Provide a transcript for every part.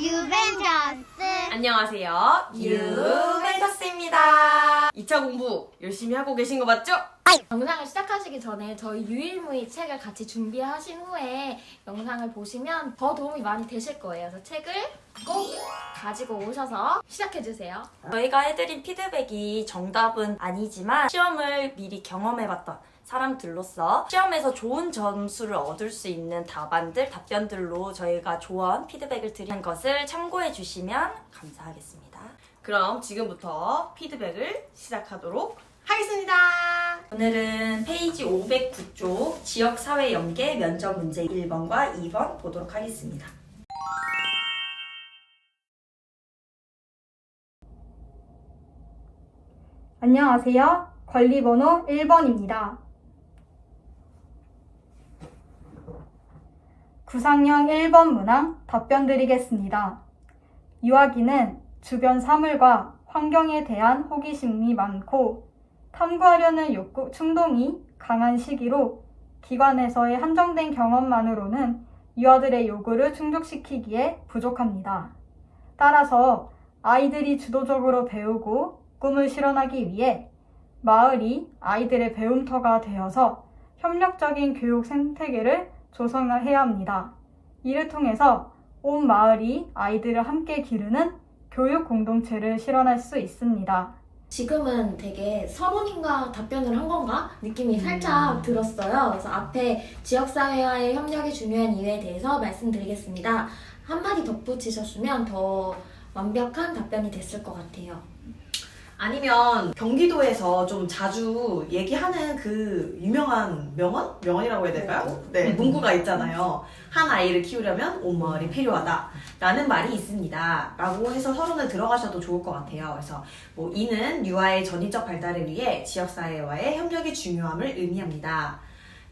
유벤져스 안녕하세요. 유벤터스입니다. 2차 공부 열심히 하고 계신 거 맞죠? 영상을 시작하시기 전에 저희 유일무이 책을 같이 준비하신 후에 영상을 보시면 더 도움이 많이 되실 거예요. 그래서 책을 꼭 가지고 오셔서 시작해주세요. 저희가 해드린 피드백이 정답은 아니지만 시험을 미리 경험해봤던 사람들로서 시험에서 좋은 점수를 얻을 수 있는 답안들, 답변들로 저희가 조언, 피드백을 드리는 것을 참고해 주시면 감사하겠습니다. 그럼 지금부터 피드백을 시작하도록 하겠습니다. 오늘은 페이지 509쪽 지역사회 연계 면접 문제 1번과 2번 보도록 하겠습니다. 안녕하세요. 관리번호 1번입니다. 구상형 1번 문항 답변 드리겠습니다. 유아기는 주변 사물과 환경에 대한 호기심이 많고 탐구하려는 욕구, 충동이 강한 시기로 기관에서의 한정된 경험만으로는 유아들의 요구를 충족시키기에 부족합니다. 따라서 아이들이 주도적으로 배우고 꿈을 실현하기 위해 마을이 아이들의 배움터가 되어서 협력적인 교육 생태계를 조성해야 합니다. 이를 통해서 온 마을이 아이들을 함께 기르는 교육 공동체를 실현할 수 있습니다. 지금은 되게 서론인가 답변을 한 건가 느낌이 살짝 들었어요. 그래서 앞에 지역사회와의 협력이 중요한 이유에 대해서 말씀드리겠습니다. 한마디 덧붙이셨으면 더 완벽한 답변이 됐을 것 같아요. 아니면 경기도에서 좀 자주 얘기하는 그 유명한 명언? 명언이라고 해야 될까요? 네, 문구가 있잖아요. 한 아이를 키우려면 온 마을이 필요하다. 라는 말이 있습니다. 라고 해서 서론을 들어가셔도 좋을 것 같아요. 그래서 뭐 이는 유아의 전위적 발달을 위해 지역사회와의 협력이 중요함을 의미합니다.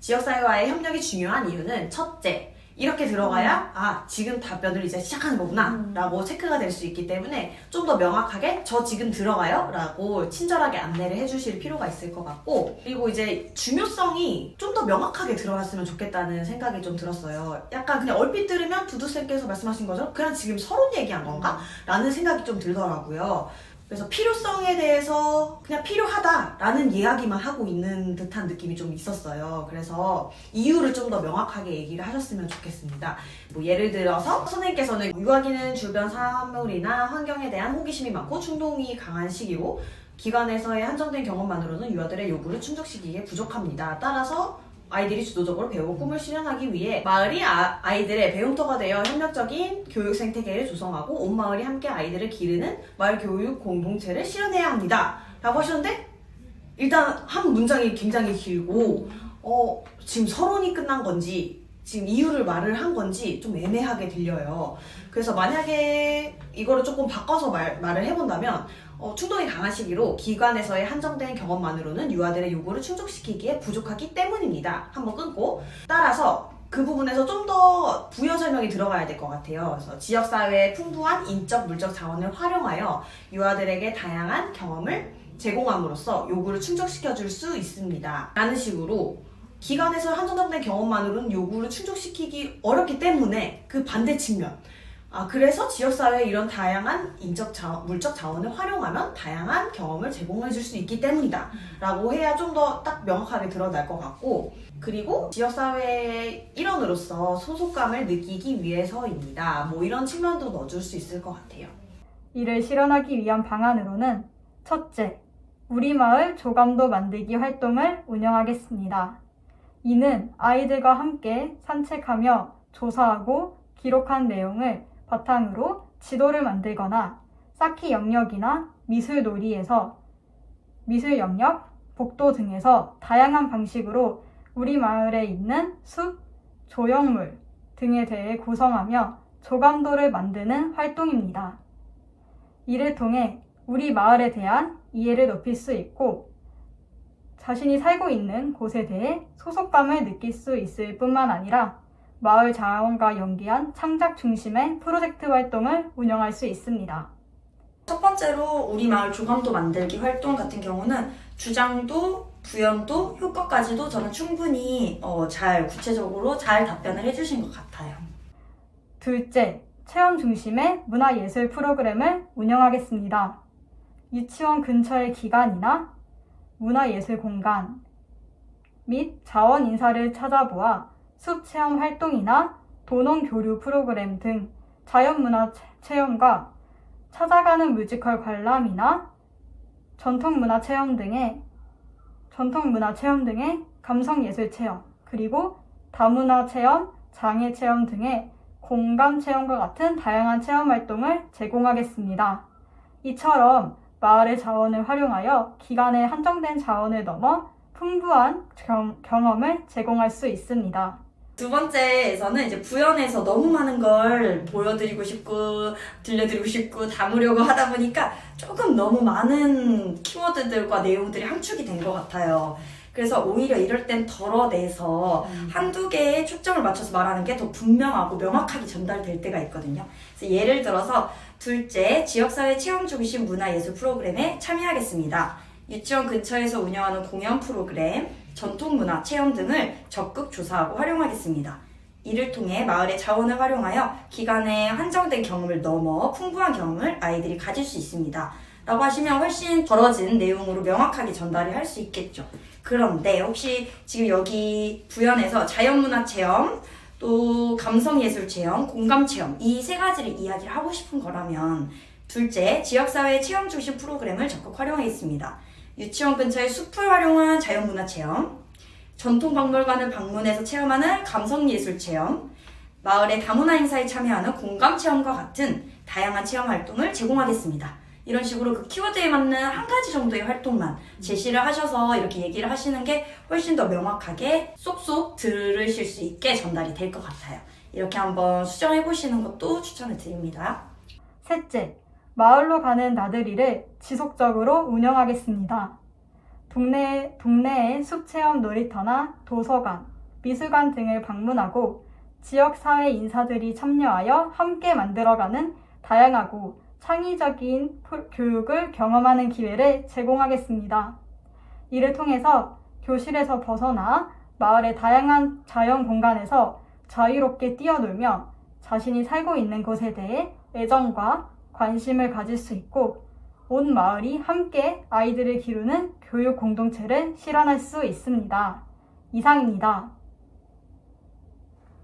지역사회와의 협력이 중요한 이유는 첫째, 이렇게 들어가야 아 지금 답변을 이제 시작하는 거구나 라고 체크가 될 수 있기 때문에 좀 더 명확하게 저 지금 들어가요? 라고 친절하게 안내를 해주실 필요가 있을 것 같고 그리고 이제 중요성이 좀 더 명확하게 들어갔으면 좋겠다는 생각이 좀 들었어요. 약간 그냥 얼핏 들으면 두두쌤께서 말씀하신 것처럼 그냥 지금 서론 얘기한 건가? 라는 생각이 좀 들더라고요 그래서 필요성에 대해서 그냥 필요하다라는 이야기만 하고 있는 듯한 느낌이 좀 있었어요. 그래서 이유를 좀 더 명확하게 얘기를 하셨으면 좋겠습니다. 뭐 예를 들어서 선생님께서는 유아기는 주변 사물이나 환경에 대한 호기심이 많고 충동이 강한 시기고 기관에서의 한정된 경험만으로는 유아들의 요구를 충족시키기에 부족합니다. 따라서 아이들이 주도적으로 배우고 꿈을 실현하기 위해 마을이 아, 아이들의 배움터가 되어 협력적인 교육 생태계를 조성하고 온 마을이 함께 아이들을 기르는 마을 교육 공동체를 실현해야 합니다. 라고 하셨는데 일단 한 문장이 굉장히 길고 어, 지금 서론이 끝난 건지 지금 이유를 말을 한 건지 좀 애매하게 들려요. 그래서 만약에 이거를 조금 바꿔서 말, 말을 해본다면 어, 충동이 강한 시기로 기관에서의 한정된 경험만으로는 유아들의 요구를 충족시키기에 부족하기 때문입니다. 한번 끊고 따라서 그 부분에서 좀 더 부연 설명이 들어가야 될 것 같아요. 그래서 지역사회의 풍부한 인적, 물적 자원을 활용하여 유아들에게 다양한 경험을 제공함으로써 요구를 충족시켜 줄 수 있습니다. 라는 식으로 기관에서 한정된 경험만으로는 요구를 충족시키기 어렵기 때문에 그 반대 측면. 아, 그래서 지역사회에 이런 다양한 인적 자원, 물적 자원을 활용하면 다양한 경험을 제공해 줄 수 있기 때문이다. 라고 해야 좀 더 딱 명확하게 드러날 것 같고, 그리고 지역사회의 일원으로서 소속감을 느끼기 위해서입니다. 뭐 이런 측면도 넣어줄 수 있을 것 같아요. 이를 실현하기 위한 방안으로는 첫째, 우리 마을 조감도 만들기 활동을 운영하겠습니다. 이는 아이들과 함께 산책하며 조사하고 기록한 내용을 바탕으로 지도를 만들거나 쌓기 영역이나 미술 놀이에서 미술 영역, 복도 등에서 다양한 방식으로 우리 마을에 있는 숲, 조형물 등에 대해 구성하며 조감도를 만드는 활동입니다. 이를 통해 우리 마을에 대한 이해를 높일 수 있고 자신이 살고 있는 곳에 대해 소속감을 느낄 수 있을 뿐만 아니라 마을 자원과 연계한 창작 중심의 프로젝트 활동을 운영할 수 있습니다. 첫 번째로 우리 마을 조감도 만들기 활동 같은 경우는 주장도 부연도 효과까지도 저는 충분히 어, 잘 구체적으로 잘 답변을 해주신 것 같아요. 둘째, 체험 중심의 문화예술 프로그램을 운영하겠습니다. 유치원 근처의 기관이나 문화예술 공간 및 자원 인사를 찾아보아 숲 체험 활동이나 도농 교류 프로그램 등 자연문화 체- 체험과 찾아가는 뮤지컬 관람이나 전통문화 체험 등의 전통문화 체험 등의 감성예술 체험 그리고 다문화 체험, 장애 체험 등의 공감 체험과 같은 다양한 체험 활동을 제공하겠습니다. 이처럼 마을의 자원을 활용하여 기간에 한정된 자원을 넘어 풍부한 경, 경험을 제공할 수 있습니다. 두 번째에서는 이제 부연에서 너무 많은 걸 보여드리고 싶고 들려드리고 싶고 담으려고 하다 보니까 조금 너무 많은 키워드들과 내용들이 함축이 된 것 같아요. 그래서 오히려 이럴 땐 덜어내서 한두 개에 초점을 맞춰서 말하는 게 더 분명하고 명확하게 전달될 때가 있거든요. 그래서 예를 들어서 둘째, 지역사회 체험 중심 문화예술 프로그램에 참여하겠습니다. 유치원 근처에서 운영하는 공연 프로그램, 전통문화 체험 등을 적극 조사하고 활용하겠습니다. 이를 통해 마을의 자원을 활용하여 기간에 한정된 경험을 넘어 풍부한 경험을 아이들이 가질 수 있습니다. 라고 하시면 훨씬 벌어진 내용으로 명확하게 전달이 할수 있겠죠. 그런데 혹시 지금 여기 부연에서 자연문화 체험, 또 감성예술 체험, 공감 체험 이 세 가지를 이야기를 하고 싶은 거라면 둘째, 지역사회 체험 중심 프로그램을 적극 활용하겠습니다. 유치원 근처의 숲을 활용한 자연문화 체험, 전통박물관을 방문해서 체험하는 감성예술 체험, 마을의 다문화 행사에 참여하는 공감 체험과 같은 다양한 체험 활동을 제공하겠습니다. 이런 식으로 그 키워드에 맞는 한 가지 정도의 활동만 제시를 하셔서 이렇게 얘기를 하시는 게 훨씬 더 명확하게 쏙쏙 들으실 수 있게 전달이 될 것 같아요. 이렇게 한번 수정해 보시는 것도 추천을 드립니다. 셋째, 마을로 가는 나들이를 지속적으로 운영하겠습니다. 동네, 동네의 숲체험 놀이터나 도서관, 미술관 등을 방문하고 지역사회 인사들이 참여하여 함께 만들어가는 다양하고 창의적인 프- 교육을 경험하는 기회를 제공하겠습니다. 이를 통해서 교실에서 벗어나 마을의 다양한 자연 공간에서 자유롭게 뛰어놀며 자신이 살고 있는 곳에 대해 애정과 관심을 가질 수 있고 온 마을이 함께 아이들을 기르는 교육 공동체를 실현할 수 있습니다. 이상입니다.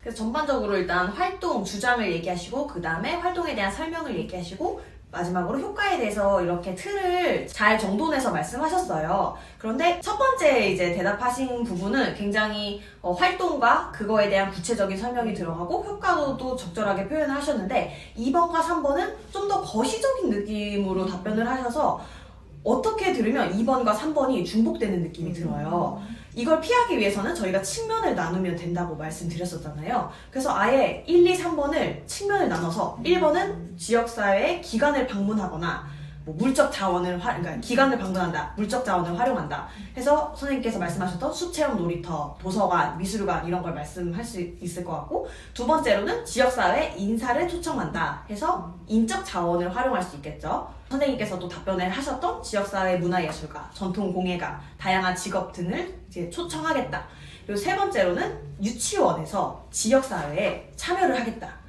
그래서 전반적으로 일단 활동 주장을 얘기하시고 그 다음에 활동에 대한 설명을 얘기하시고 마지막으로 효과에 대해서 이렇게 틀을 잘 정돈해서 말씀하셨어요. 그런데 첫 번째 이제 대답하신 부분은 굉장히 어, 활동과 그거에 대한 구체적인 설명이 들어가고 효과도 적절하게 표현을 하셨는데 2번과 3번은 좀 더 거시적인 느낌으로 답변을 하셔서 어떻게 들으면 2번과 3번이 중복되는 느낌이 들어요. 이걸 피하기 위해서는 저희가 측면을 나누면 된다고 말씀드렸었잖아요. 그래서 아예 1, 2, 3번을 측면을 나눠서 1번은 지역사회의 기관을 방문하거나 뭐 물적 자원을 화, 그러니까 기관을 방문한다, 물적 자원을 활용한다. 해서 선생님께서 말씀하셨던 숲체험 놀이터, 도서관, 미술관 이런 걸 말씀할 수 있을 것 같고 두 번째로는 지역사회 인사를 초청한다. 해서 인적 자원을 활용할 수 있겠죠. 선생님께서도 답변을 하셨던 지역사회 문화예술가, 전통공예가, 다양한 직업 등을 이제 초청하겠다. 그리고 세 번째로는 유치원에서 지역사회에 참여를 하겠다.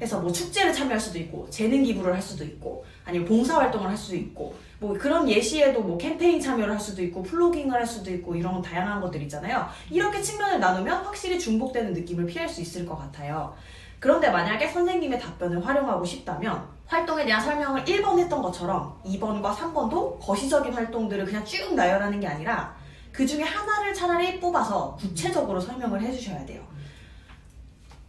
해서 뭐 축제를 참여할 수도 있고, 재능 기부를 할 수도 있고, 아니면 봉사 활동을 할 수도 있고, 뭐 그런 예시에도 뭐 캠페인 참여를 할 수도 있고, 플로깅을 할 수도 있고, 이런 다양한 것들 있잖아요. 이렇게 측면을 나누면 확실히 중복되는 느낌을 피할 수 있을 것 같아요. 그런데 만약에 선생님의 답변을 활용하고 싶다면 활동에 대한 설명을 1번 했던 것처럼 2번과 3번도 거시적인 활동들을 그냥 쭉 나열하는 게 아니라 그 중에 하나를 차라리 뽑아서 구체적으로 설명을 해주셔야 돼요.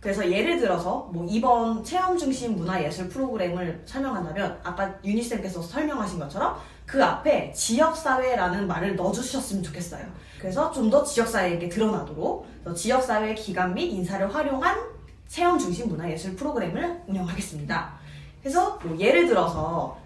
그래서 예를 들어서 뭐 2번 체험 중심 문화예술 프로그램을 설명한다면 아까 유니쌤께서 설명하신 것처럼 그 앞에 지역사회라는 말을 넣어주셨으면 좋겠어요. 그래서 좀 더 지역사회에게 드러나도록 지역사회 기관 및 인사를 활용한 체험 중심 문화예술 프로그램을 운영하겠습니다. 그래서 뭐 예를 들어서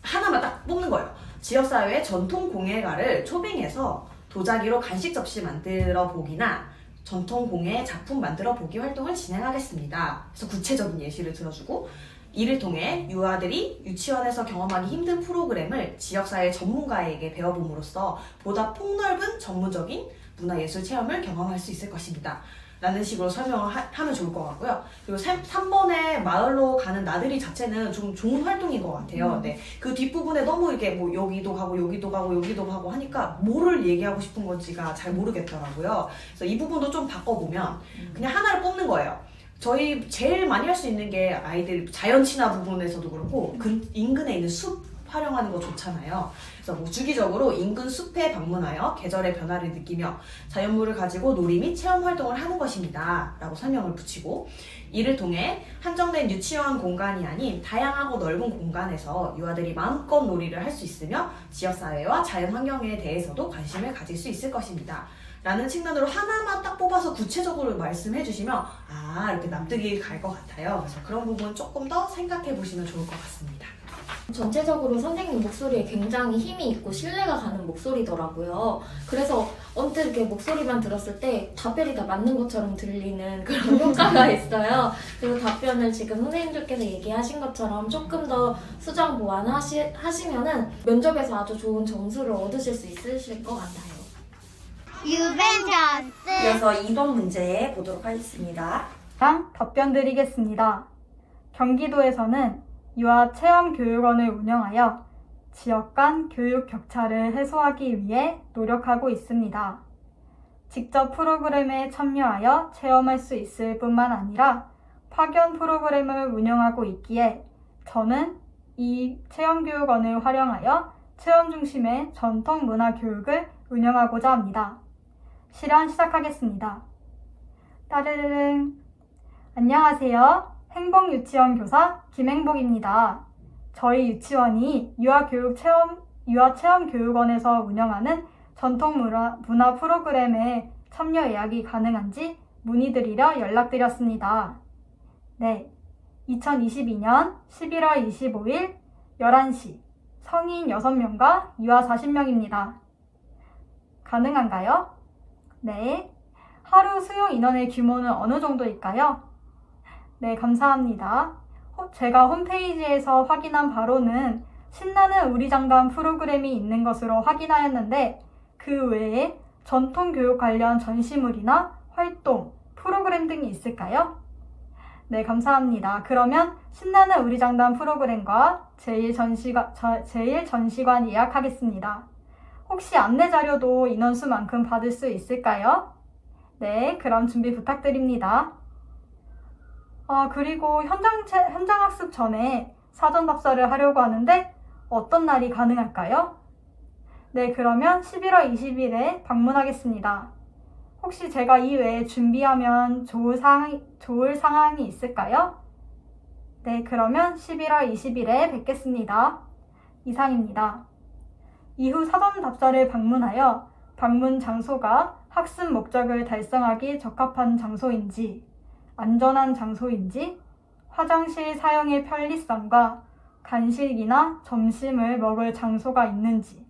하나만 딱 뽑는 거예요. 지역사회의 전통 공예가를 초빙해서 도자기로 간식 접시 만들어 보기나 전통 공예 작품 만들어 보기 활동을 진행하겠습니다. 그래서 구체적인 예시를 들어주고 이를 통해 유아들이 유치원에서 경험하기 힘든 프로그램을 지역사회 전문가에게 배워봄으로써 보다 폭넓은 전문적인 문화예술 체험을 경험할 수 있을 것입니다. 라는 식으로 설명을 하, 면 좋을 것 같고요. 그리고 3, 번에 마을로 가는 나들이 자체는 좀 좋은 활동인 것 같아요. 네. 그 뒷부분에 너무 이렇게 뭐 여기도 가고 여기도 가고 여기도 가고 하니까 뭐를 얘기하고 싶은 건지가 잘 모르겠더라고요. 그래서 이 부분도 좀 바꿔보면 그냥 하나를 뽑는 거예요. 저희 제일 많이 할 수 있는 게 아이들 자연 친화 부분에서도 그렇고 근, 인근에 있는 숲 활용하는 거 좋잖아요. 그래서 뭐 주기적으로 인근 숲에 방문하여 계절의 변화를 느끼며 자연물을 가지고 놀이 및 체험 활동을 하는 것입니다. 라고 설명을 붙이고 이를 통해 한정된 유치원 공간이 아닌 다양하고 넓은 공간에서 유아들이 마음껏 놀이를 할 수 있으며 지역사회와 자연 환경에 대해서도 관심을 가질 수 있을 것입니다. 라는 측면으로 하나만 딱 뽑아서 구체적으로 말씀해 주시면 아 이렇게 납득이 갈 것 같아요. 그래서 그런 부분 조금 더 생각해 보시면 좋을 것 같습니다. 전체적으로 선생님 목소리에 굉장히 힘이 있고 신뢰가 가는 목소리더라고요. 그래서 언뜻 이렇게 목소리만 들었을 때 답변이 다 맞는 것처럼 들리는 그런 효과가 있어요. 그래서 답변을 지금 선생님들께서 얘기하신 것처럼 조금 더 수정 보완하시, 하시면은 면접에서 아주 좋은 점수를 얻으실 수 있으실 것 같아요. 유벤져스 그래서 2번 문제 보도록 하겠습니다. 당 답변 드리겠습니다. 경기도에서는 유아 체험 교육원을 운영하여 지역 간 교육 격차를 해소하기 위해 노력하고 있습니다. 직접 프로그램에 참여하여 체험할 수 있을 뿐만 아니라 파견 프로그램을 운영하고 있기에 저는 이 체험교육원을 활용하여 체험 중심의 전통 문화 교육을 운영하고자 합니다. 실현 시작하겠습니다. 따르릉. 안녕하세요. 행복유치원 교사 김행복입니다. 저희 유치원이 유아교육 체험, 유아체험교육원에서 운영하는 전통 문화 문화 프로그램에 참여 예약이 가능한지 문의드리려 연락드렸습니다. 네. 2022년 11월 25일 11시 성인 6명과 유아 40명입니다. 가능한가요? 네. 하루 수용 인원의 규모는 어느 정도일까요? 네, 감사합니다. 호- 제가 홈페이지에서 확인한 바로는 신나는 우리 장단 프로그램이 있는 것으로 확인하였는데 그 외에 전통 교육 관련 전시물이나 활동, 프로그램 등이 있을까요? 네, 감사합니다. 그러면 신나는 우리 장단 프로그램과 제일 전시관, 저- 제일 전시관 예약하겠습니다. 혹시 안내 자료도 인원수만큼 받을 수 있을까요? 네, 그럼 준비 부탁드립니다. 아, 그리고 현장, 체- 현장 학습 전에 사전 답사를 하려고 하는데 어떤 날이 가능할까요? 네, 그러면 11월 20일에 방문하겠습니다. 혹시 제가 이 외에 준비하면 좋을 상황, 좋을 상황이 있을까요? 네, 그러면 11월 20일에 뵙겠습니다. 이상입니다. 이후 사전 답사를 방문하여 방문 장소가 학습 목적을 달성하기 적합한 장소인지, 안전한 장소인지, 화장실 사용의 편리성과 간식이나 점심을 먹을 장소가 있는지,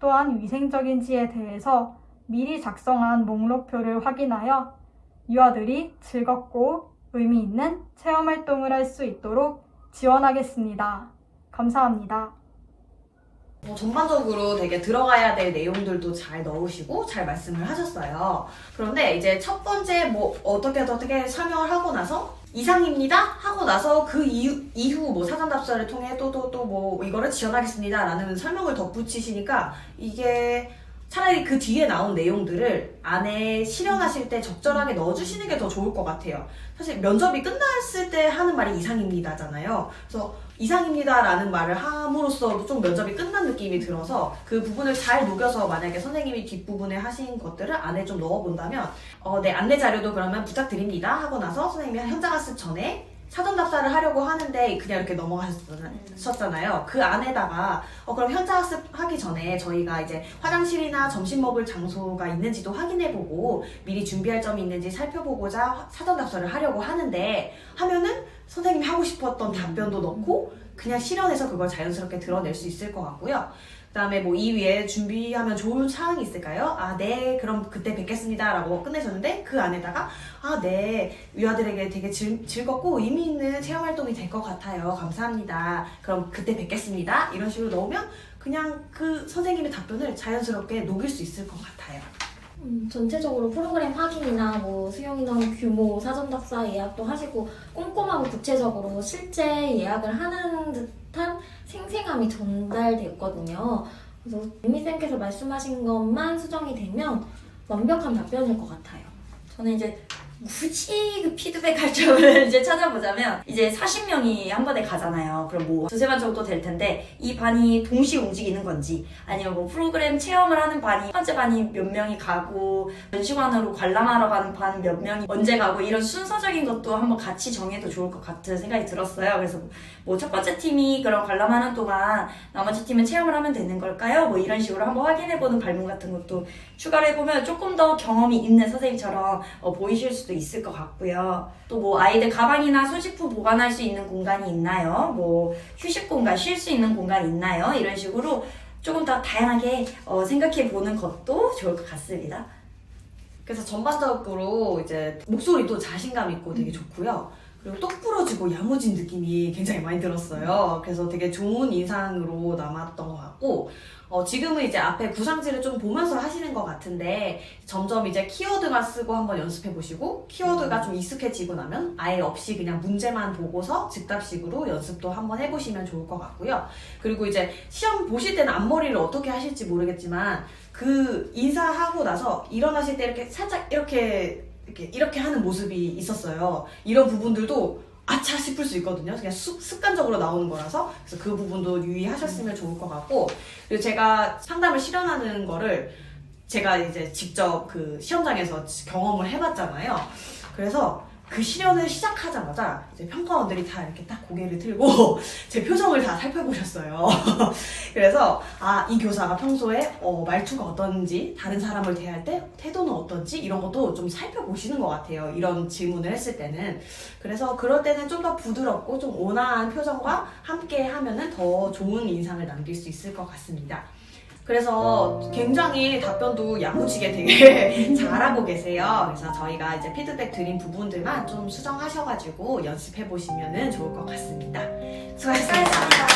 또한 위생적인지에 대해서 미리 작성한 목록표를 확인하여 유아들이 즐겁고 의미 있는 체험 활동을 할 수 있도록 지원하겠습니다. 감사합니다. 뭐 전반적으로 되게 들어가야 될 내용들도 잘 넣으시고 잘 말씀을 하셨어요. 그런데 이제 첫 번째 뭐 어떻게 어떻게 설명을 하고 나서 이상입니다 하고 나서 그 이후, 이후 뭐 사전 답사를 통해 또 또 또 뭐 이거를 지원하겠습니다라는 설명을 덧붙이시니까 이게 차라리 그 뒤에 나온 내용들을 안에 실현하실 때 적절하게 넣어주시는 게 더 좋을 것 같아요. 사실 면접이 끝났을 때 하는 말이 이상입니다잖아요. 그래서 이상입니다라는 말을 함으로써 좀 면접이 끝난 느낌이 들어서 그 부분을 잘 녹여서 만약에 선생님이 뒷부분에 하신 것들을 안에 좀 넣어본다면 어, 네 안내 자료도 그러면 부탁드립니다 하고 나서 선생님이 현장 학습 전에 사전 답사를 하려고 하는데 그냥 이렇게 넘어가셨잖아요. 그 안에다가 어, 그럼 현장 학습 하기 전에 저희가 이제 화장실이나 점심 먹을 장소가 있는지도 확인해보고 미리 준비할 점이 있는지 살펴보고자 사전 답사를 하려고 하는데 하면은 선생님이 하고 싶었던 답변도 넣고 그냥 실현해서 그걸 자연스럽게 드러낼 수 있을 것 같고요. 그다음에 뭐 이 위에 준비하면 좋은 사항이 있을까요? 아, 네, 그럼 그때 뵙겠습니다라고 끝내셨는데 그 안에다가 아, 네, 유아들에게 되게 즐, 즐겁고 의미 있는 체험 활동이 될 것 같아요. 감사합니다. 그럼 그때 뵙겠습니다. 이런 식으로 넣으면 그냥 그 선생님의 답변을 자연스럽게 녹일 수 있을 것 같아요. 음, 전체적으로 프로그램 확인이나 뭐 수용 인원 규모, 사전 답사 예약도 하시고 꼼꼼하고 구체적으로 실제 예약을 하는 듯 한 생생함이 전달됐거든요. 그래서 유미쌤께서 말씀하신 것만 수정이 되면 완벽한 답변일 것 같아요. 저는 이제 굳이 그 피드백 할 점을 이제 찾아보자면 이제 40명이 한 번에 가잖아요. 그럼 뭐 두세 반 정도 될 텐데 이 반이 동시에 움직이는 건지 아니면 뭐 프로그램 체험을 하는 반이 첫 번째 반이 몇 명이 가고 전시관으로 관람하러 가는 반 몇 명이 언제 가고 이런 순서적인 것도 한번 같이 정해도 좋을 것 같은 생각이 들었어요. 그래서 뭐 첫 번째 팀이 그런 관람하는 동안 나머지 팀은 체험을 하면 되는 걸까요? 뭐 이런 식으로 한번 확인해보는 발문 같은 것도 추가를 해보면 조금 더 경험이 있는 선생님처럼 어, 보이실 수도 있을 것 같고요. 또 뭐 아이들 가방이나 소지품 보관할 수 있는 공간이 있나요? 뭐 휴식 공간, 쉴 수 있는 공간이 있나요? 이런 식으로 조금 더 다양하게 어, 생각해 보는 것도 좋을 것 같습니다. 그래서 전반적으로 이제 목소리도 자신감 있고 되게 좋고요. 그리고 똑 부러지고 야무진 느낌이 굉장히 많이 들었어요. 그래서 되게 좋은 인상으로 남았던 것 같고, 어, 지금은 이제 앞에 구상지를 좀 보면서 하시는 것 같은데, 점점 이제 키워드만 쓰고 한번 연습해 보시고, 키워드가 좀 익숙해지고 나면 아예 없이 그냥 문제만 보고서 즉답식으로 연습도 한번 해보시면 좋을 것 같고요. 그리고 이제 시험 보실 때는 앞머리를 어떻게 하실지 모르겠지만, 그 인사하고 나서 일어나실 때 이렇게 살짝 이렇게 이렇게 이렇게 하는 모습이 있었어요. 이런 부분들도 아차 싶을 수 있거든요. 그냥 습, 습관적으로 나오는 거라서 그래서 그 부분도 유의하셨으면 좋을 것 같고 그리고 제가 상담을 실현하는 거를 제가 이제 직접 그 시험장에서 경험을 해봤잖아요. 그래서 그 실현을 시작하자마자 이제 평가원들이 다 이렇게 딱 고개를 들고 제 표정을 다 살펴보셨어요. 그래서 아 이 교사가 평소에 어, 말투가 어떤지 다른 사람을 대할 때 태도는 어떤지 이런 것도 좀 살펴보시는 것 같아요. 이런 질문을 했을 때는 그래서 그럴 때는 좀 더 부드럽고 좀 온화한 표정과 함께 하면은 더 좋은 인상을 남길 수 있을 것 같습니다. 그래서 굉장히 답변도 야무지게 되게 잘하고 계세요. 그래서 저희가 이제 피드백 드린 부분들만 좀 수정하셔가지고 연습해 보시면 좋을 것 같습니다. 수고하셨습니다.